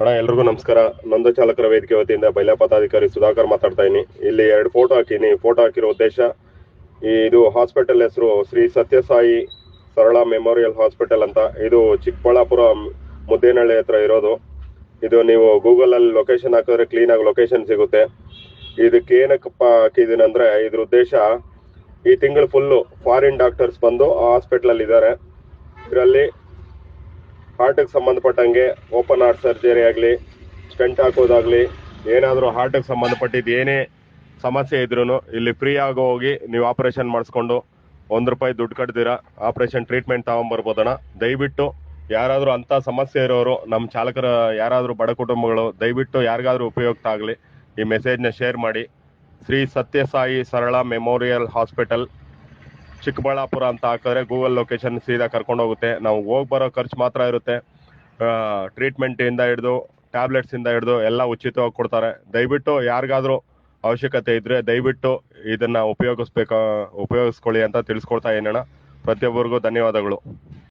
ಅಣ್ಣ, ಎಲ್ರಿಗೂ ನಮಸ್ಕಾರ. ನಂದ ಚಾಲಕರ ವೇದಿಕೆ ವತಿಯಿಂದ ಬೈಲಾ ಪದಾಧಿಕಾರಿ ಸುಧಾಕರ್ ಮಾತಾಡ್ತಾ ಇದ್ದೀನಿ. ಇಲ್ಲಿ ಎರಡು ಫೋಟೋ ಹಾಕಿನಿ ಫೋಟೋ ಹಾಕಿರೋ ಉದ್ದೇಶ ಇದು ಹಾಸ್ಪಿಟಲ್ ಹೆಸರು ಶ್ರೀ ಸತ್ಯಸಾಯಿ ಸರಳ ಮೆಮೋರಿಯಲ್ ಹಾಸ್ಪಿಟಲ್ ಅಂತ. ಇದು ಚಿಕ್ಕಬಳ್ಳಾಪುರ ಮುದ್ದೇನಹಳ್ಳಿ ಹತ್ರ ಇರೋದು. ಇದು ನೀವು ಗೂಗಲ್ ಅಲ್ಲಿ ಲೊಕೇಶನ್ ಹಾಕಿದ್ರೆ ಕ್ಲೀನ್ ಆಗಿ ಲೊಕೇಶನ್ ಸಿಗುತ್ತೆ. ಇದಕ್ಕೆ ಏನಕ್ಕಪ್ಪ ಹಾಕಿದೀನಿ ಅಂದ್ರೆ, ಇದ್ರ ಉದ್ದೇಶ, ಈ ತಿಂಗಳು ಫುಲ್ಲು ಫಾರಿನ್ ಡಾಕ್ಟರ್ಸ್ ಬಂದು ಆ ಹಾಸ್ಪಿಟಲ್ ಅಲ್ಲಿ ಇದ್ದಾರೆ. ಇದರಲ್ಲಿ ಹಾರ್ಟ್ಗೆ ಸಂಬಂಧಪಟ್ಟಂಗೆ ಓಪನ್ ಹಾರ್ಟ್ ಸರ್ಜರಿ ಆಗಲಿ ಸ್ಟೆಂಟ್ ಹಾಕೋದಾಗ್ಲಿ, ಏನಾದರೂ ಹಾರ್ಟಿಗೆ ಸಂಬಂಧಪಟ್ಟಿದ್ದು ಏನೇ ಸಮಸ್ಯೆ ಇದ್ರೂ ಇಲ್ಲಿ ಫ್ರೀ ಆಗಿ ಹೋಗಿ ನೀವು ಆಪರೇಷನ್ ಮಾಡಿಸ್ಕೊಂಡು ಒಂದು ರೂಪಾಯಿ ದುಡ್ಡು ಕಟ್ತೀರಾ ಆಪರೇಷನ್ ಟ್ರೀಟ್ಮೆಂಟ್ ತಗೊಂಬರ್ಬೋದಣ್ಣ. ದಯವಿಟ್ಟು ಯಾರಾದರೂ ಅಂಥ ಸಮಸ್ಯೆ ಇರೋರು ನಮ್ಮ ಚಾಲಕರ ಯಾರಾದರೂ ಬಡ ಕುಟುಂಬಗಳು, ದಯವಿಟ್ಟು ಯಾರಿಗಾದ್ರೂ ಉಪಯುಕ್ತ ಆಗಲಿ, ಈ ಮೆಸೇಜ್ನ ಶೇರ್ ಮಾಡಿ. ಶ್ರೀ ಸತ್ಯಸಾಯಿ ಸರಳ ಮೆಮೋರಿಯಲ್ ಹಾಸ್ಪಿಟಲ್ ಚಿಕ್ಕಬಳ್ಳಾಪುರ ಅಂತ ಹಾಕಿದ್ರೆ ಗೂಗಲ್ ಲೊಕೇಶನ್ ಸೀದಾ ಕರ್ಕೊಂಡು ಹೋಗುತ್ತೆ. ನಾವು ಹೋಗಿ ಬರೋ ಖರ್ಚು ಮಾತ್ರ ಇರುತ್ತೆ. ಟ್ರೀಟ್ಮೆಂಟ್ ಇಂದ ಹಿಡಿದು ಟ್ಯಾಬ್ಲೆಟ್ಸ್ ಇಂದ ಹಿಡಿದು ಎಲ್ಲ ಉಚಿತವಾಗಿ ಕೊಡ್ತಾರೆ. ದಯವಿಟ್ಟು ಯಾರಿಗಾದ್ರೂ ಅವಶ್ಯಕತೆ ಇದ್ರೆ ದಯವಿಟ್ಟು ಇದನ್ನ ಉಪಯೋಗಿಸ್ಬೇಕ, ಉಪಯೋಗಿಸ್ಕೊಳ್ಳಿ ಅಂತ ತಿಳಿಸ್ಕೊಡ್ತಾ ಏನಣ್ಣ ಪ್ರತಿಯೊಬ್ಬರಿಗೂ ಧನ್ಯವಾದಗಳು.